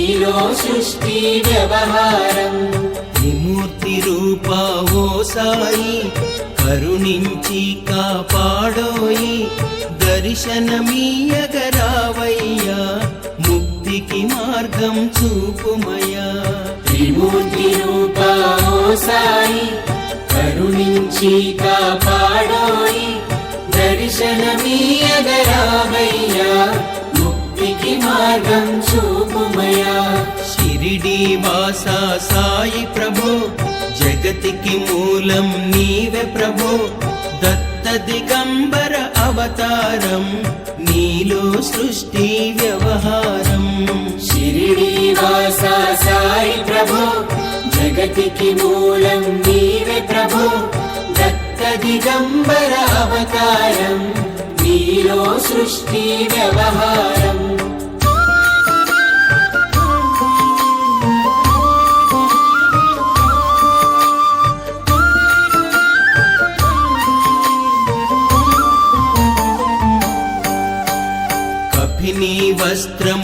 నీలో సృష్టి వ్యవహారం. విమూర్తి రూపా ఓ సాయి కరుణించి కాపాడోయి దర్శనమీయగరావయ్యా ముక్తికి మార్గం చూపుమయ్యా. త్రిమూర్తి రూపా ఓ సాయి కరుణించి కాపాడోయి దర్శనమీయగరావయ్యా. మార్గం చూపుమయా. షిరిడి వాసా సాయి ప్రభు. జగతికి మూలం నీవే ప్రభు. దత్త దిగంబర అవతారం నీలో సృష్టి వ్యవహారం. షిరిడి వాస సాయి ప్రభు. జగతికి మూలం నీవే ప్రభు. దత్త దిగంబర అవతారం నీలో సృష్టి వ్యవహారం.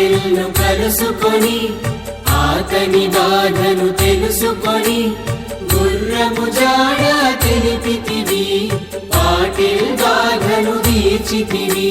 మాటలను కలుసుకొని ఆతని బాధను తెలుసుకొని గుర్రము జాడ తెలిపితివి పాటిల్ బాధను తీర్చితివి.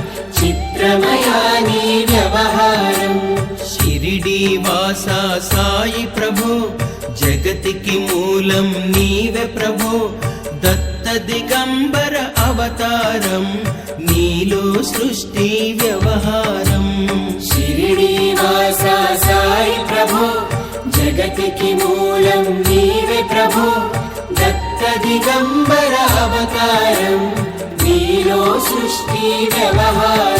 ఆశా సాయి ప్రభో జగతికి మూలం నీవే ప్రభో. దత్త దిగంబర అవతారం నీలో సృష్టి వ్యవహారం. శిరిడి ఆశా సాయి ప్రభో జగతికి మూలం నీవే ప్రభో. దత్త దిగంబర అవతారం నీలో సృష్టి వ్యవహారం.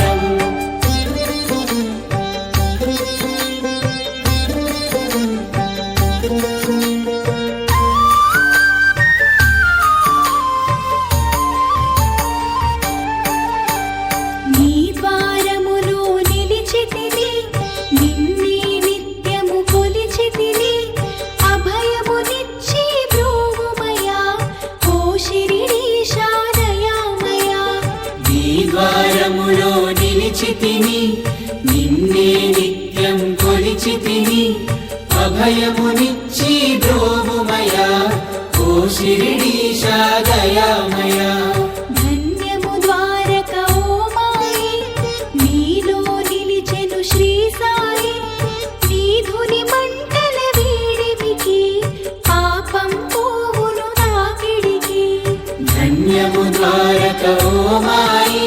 అభయమునిచ్చి ద్రోముమయా ఓ శిరిడీశా దయామయా ధన్యము ద్వారక ఓ మాయి నీలో నిలిచెను శ్రీ సాయి నీ ధుని మంటల వేడిమికి పాపం పోవును నాకిడికి ధన్యము ద్వారక ఓ మాయి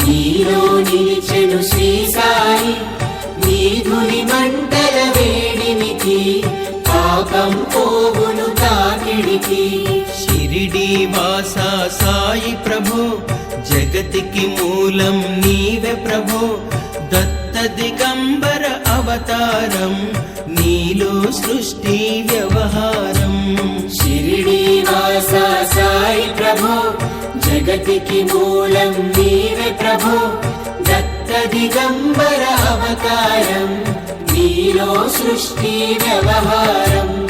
నీలో నిలిచెను శ్రీ సాయి పాపం పోవును తాకిడికి షిరిడి వాస సాయి ప్రభో జగతికి మూలం నీవే ప్రభో. దత్త దిగంబర అవతారం నీలో సృష్టి వ్యవహారం. షిరిడి వాస సాయి ప్రభో జగతికి మూలం నీవే ప్రభో. దత్త అవతారం నీలో సృష్టి వ్యవహారం.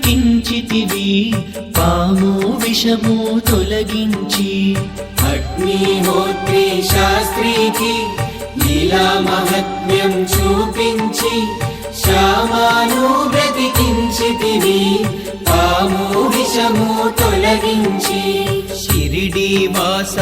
బ్రతికించితివి పాము విషము తొలగించి అగ్నిహోత్రి శాస్త్రికి లీలా మహత్మ్యం చూపించి శ్యామాను బ్రతికించితివి పాము విషము తొలగించి షిరిడి వాస